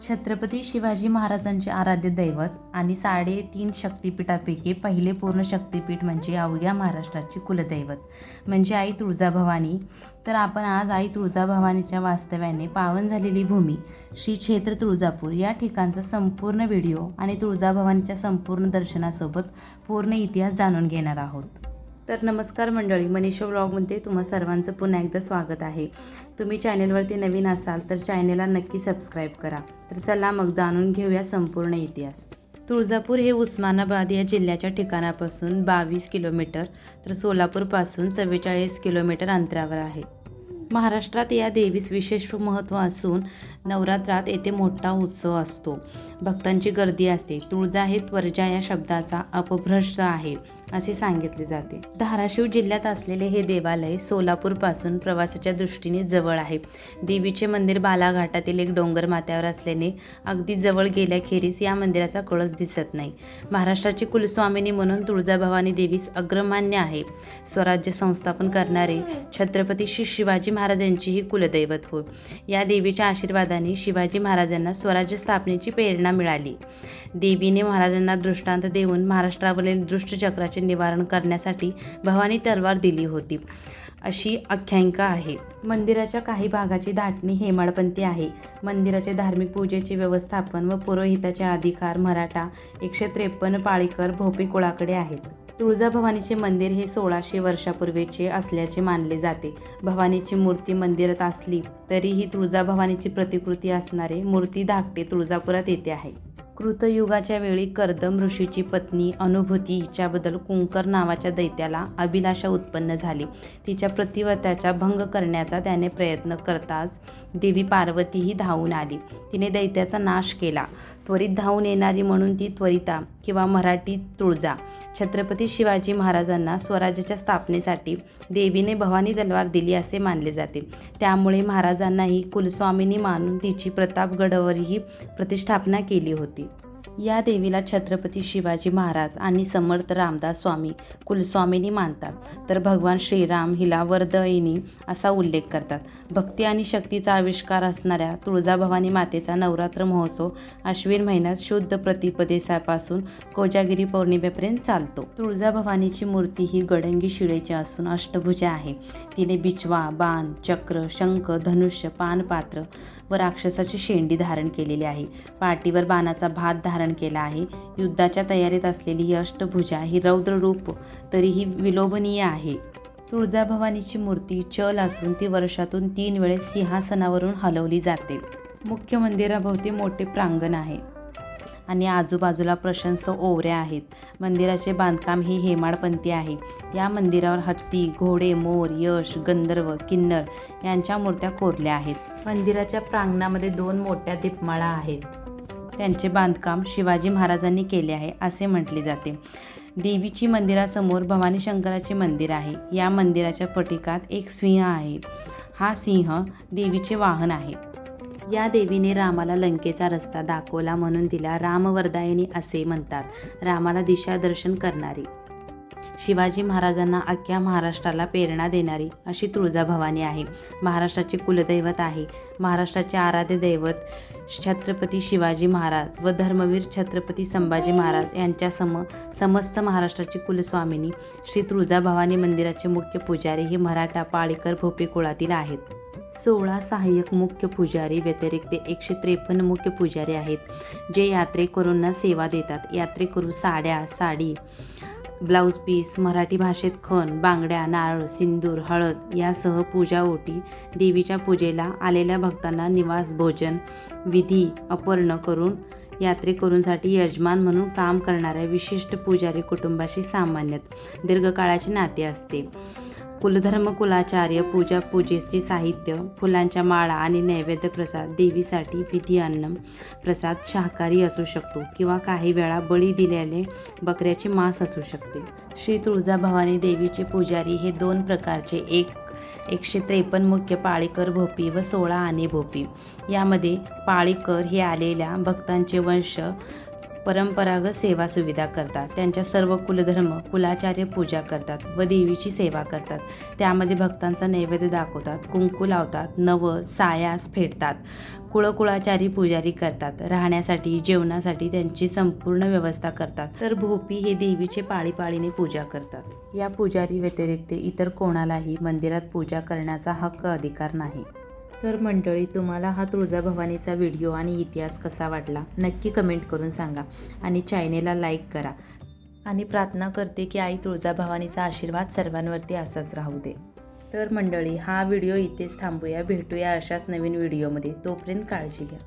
छत्रपती शिवाजी महाराजांचे आराध्य दैवत आणि साडेतीन शक्तिपीठापैकी पहिले पूर्ण शक्तिपीठ म्हणजे अवघ्या महाराष्ट्राचे कुलदैवत. म्हणजे आई तुळजाभवानी. तर आपण आज आई तुळजाभवानीच्या वास्तव्याने पावन झालेली भूमी श्री क्षेत्र तुळजापूर या ठिकाणचा संपूर्ण व्हिडिओ आणि तुळजाभवानीच्या संपूर्ण दर्शनासोबत पूर्ण इतिहास जाणून घेणार आहोत. तर नमस्कार मंडळी मनीषा ब्लॉगमध्ये तुम्हा सर्वांचं पुन्हा एकदा स्वागत आहे. तुम्ही चॅनेलवरती नवीन असाल तर चॅनेलला नक्की सबस्क्राईब करा. तर चला मग जाणून घेऊया संपूर्ण इतिहास. तुळजापूर हे उस्मानाबाद या जिल्ह्याच्या ठिकाणापासून बावीस किलोमीटर तर सोलापूरपासून चव्वेचाळीस किलोमीटर अंतरावर आहे. महाराष्ट्रात या देवीस विशेष महत्त्व असून नवरात्रात येथे मोठा उत्सव असतो. भक्तांची गर्दी असते. तुळजा हे त्वरजा या शब्दाचा अपभ्रष्ट आहे. असे सांगितले जाते. धाराशिव जिल्ह्यात असलेले हे देवालय सोलापूरपासून प्रवासाच्या दृष्टीने जवळ आहे. देवीचे मंदिर बालाघाटातील एक डोंगर माथ्यावर असल्याने अगदी जवळ गेल्याखेरीस या मंदिराचा कळस दिसत नाही. महाराष्ट्राची कुलस्वामिनी म्हणून तुळजाभवानी देवीस अग्रमान्य आहे. स्वराज्य संस्थापन करणारे छत्रपती श्री शिवाजी महाराजांचीही कुलदैवत होय. या देवीच्या आशीर्वादाने शिवाजी महाराजांना स्वराज्य स्थापनेची प्रेरणा मिळाली. देवीने महाराजांना दृष्टांत देऊन महाराष्ट्रावरील दृष्टचक्राचे निवारण करण्यासाठी भवानी तलवार दिली होती. अशी आख्यायिका आहे. मंदिराच्या काही भागाची धाटणी हेमाडपंथी आहे. मंदिराचे धार्मिक पूजेचे व्यवस्थापन व पुरोहिताचे अधिकार मराठा एकशे त्रेपन्न पाळीकर भोपी कुळाकडे आहेत. तुळजाभवानीचे मंदिर हे सोळाशे वर्षापूर्वीचे असल्याचे मानले जाते. भवानीची मूर्ती मंदिरात असली तरीही तुळजाभवानीची प्रतिकृती असणारे मूर्ती धाकटे तुळजापुरात येथे आहे. कृतयुगाच्या वेळी कर्दम ऋषीची पत्नी अनुभूती हिच्याबद्दल कुंकर नावाच्या दैत्याला अभिलाषा उत्पन्न झाली. तिच्या प्रतिवर्त्याचा भंग करण्याचा त्याने प्रयत्न करताच देवी पार्वतीही धावून आली. तिने दैत्याचा नाश केला. त्वरित धावून येणारी म्हणून ती त्वरिता किंवा मराठी तुळजा. छत्रपती शिवाजी महाराजांना स्वराज्याच्या स्थापनेसाठी देवीने भवानी तलवार दिली असे मानले जाते. त्यामुळे महाराजांनाही कुलस्वामिनी मानून तिची प्रतापगडावरही प्रतिष्ठापना केली होती. या देवीला छत्रपती शिवाजी महाराज आणि समर्थ रामदास स्वामी कुलस्वामिनी मानतात. तर भगवान श्रीराम हिला वरदयिनी असा उल्लेख करतात. भक्ती आणि शक्तीचा आविष्कार असणाऱ्या तुळजाभवानी मातेचा नवरात्र महोत्सव अश्विन महिन्यात शुद्ध प्रतिपदेसापासून कोजागिरी पौर्णिमेपर्यंत चालतो. तुळजाभवानीची मूर्ती ही गडंगी शिळेची असून अष्टभुजा आहे. तिने बिचवा बाण चक्र शंख धनुष्य पानपात्र व राक्षसाची शेंडी धारण केलेली आहे. पाठीवर बाणाचा भात धारण केला आहे. युद्धाच्या तयारीत असलेली ही अष्टभुजा ही रौद्र रूप तरीही विलोभनीय आहे. तुळजाभवानीची मूर्ती चल असून ती वर्षातून तीन वेळेस सिंहासनावरून हलवली जाते. मुख्य मंदिराभोवती मोठे प्रांगण आहे. आणि आजूबाजूला प्रशस्त ओवऱ्या आहेत. मंदिराचे बांधकाम हे हेमाडपंथी आहे. या मंदिरावर हत्ती घोडे मोर यश गंधर्व किन्नर यांच्या मूर्त्या कोरल्या आहेत. मंदिराच्या प्रांगणामध्ये दोन मोठ्या दीपमाळा आहेत. त्यांचे बांधकाम शिवाजी महाराजांनी केले आहे असे म्हटले जाते. देवीची मंदिरासमोर भवानी शंकराचे मंदिर आहे. या मंदिराच्या फटिकात एक सिंह आहे. हा सिंह देवीचे वाहन आहे. या देवीने रामाला लंकेचा रस्ता दाखवला म्हणून तिला रामवरदायिनी असे म्हणतात. रामाला दिशादर्शन करणारी. शिवाजी महाराजांना अख्ख्या महाराष्ट्राला प्रेरणा देणारी अशी तुळजाभवानी आहे. महाराष्ट्राचे कुलदैवत आहे. महाराष्ट्राचे आराध्य दैवत छत्रपती शिवाजी महाराज व धर्मवीर छत्रपती संभाजी महाराज यांच्यासम समस्त महाराष्ट्राची कुलस्वामिनी श्री तुळजाभवानी मंदिराचे मुख्य पुजारी हे मराठा पाळीकर भोपे कुळातील आहेत. सोळा सहाय्यक मुख्य पुजारी व्यतिरिक्त एकशे त्रेपन्न मुख्य पुजारी आहेत. जे यात्रेकरूंना सेवा देतात. यात्रेकरू साड्या साडी ब्लाऊज पीस मराठी भाषेत खण बांगड्या नारळ सिंदूर हळद यासह पूजा ओटी देवीच्या पूजेला आलेल्या भक्तांना निवास भोजन विधी अपर्ण करून यात्रेकरूंसाठी यजमान म्हणून काम करणाऱ्या विशिष्ट पुजारी कुटुंबाशी सामान्यतः दीर्घकाळाचे नाते असते. कुलधर्म कुलाचार्य पूजा पूजेचे साहित्य फुलांच्या माळा आणि नैवेद्य प्रसाद देवीसाठी विधी अन्न प्रसाद शाकाहारी असू शकतो किंवा काही वेळा बळी दिलेले बकऱ्याचे मांस असू शकते. श्री तुळजाभवानी देवीचे पुजारी हे दोन प्रकारचे एक एकशे त्रेपन्न मुख्य पाळीकर भोपी व सोळा आणे भोपी. यामध्ये पाळीकर हे आलेल्या भक्तांचे वंश परंपरागत सेवा सुविधा करतात. त्यांच्या सर्व कुलधर्म कुलाचार्य पूजा करतात व देवीची सेवा करतात. त्यामध्ये भक्तांचा नैवेद्य दाखवतात कुंकू लावतात नव सायास फेडतात कुळकुळाचारी पुजारी करतात. राहण्यासाठी जेवणासाठी त्यांची संपूर्ण व्यवस्था करतात. तर भोपी हे देवीचे पाळीपाळीने पूजा करतात. या पुजारी व्यतिरिक्त इतर कोणालाही मंदिरात पूजा करण्याचा हक्क अधिकार नाही. तर मंडळी तुम्हाला हा तुळजाभवानीचा व्हिडिओ आणि इतिहास कसा वाटला नक्की कमेंट करून सांगा आणि चॅनेलला लाईक करा. आणि प्रार्थना करते की आई तुळजाभवानीचा आशीर्वाद सर्वांवरती असाच राहू दे. तर मंडळी हा व्हिडिओ इथेच थांबूया. भेटूया अशाच नवीन व्हिडिओमध्ये. तोपर्यंत काळजी घ्या.